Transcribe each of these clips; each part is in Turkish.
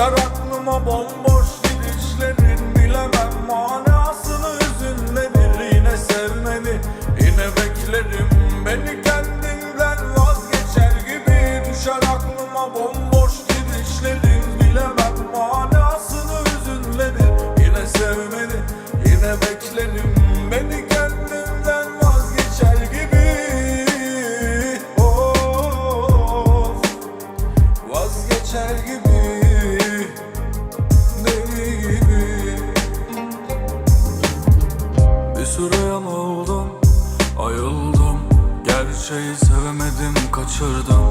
Düşer aklıma bomboş gidişlerin Bilemem manasını hüzünlenir Yine sevmeni. Yine beklerim Beni kendimden vazgeçer gibi. Düşer aklıma bomboş gidişlerin Bilemem manasını hüzünlenir Yine sevmeni. Yine beklerim Beni kendimden vazgeçer gibi. Of Vazgeçer gibi Deli gibi Bir süre yanıldım Ayıldım. Gerçeği sevemedim kaçırdım.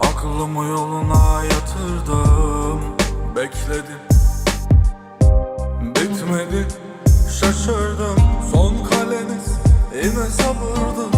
Aklımı yoluna yatırdım. Bekledim. Bitmedi Şaşırdım. Son kaleniz Yine sabırdı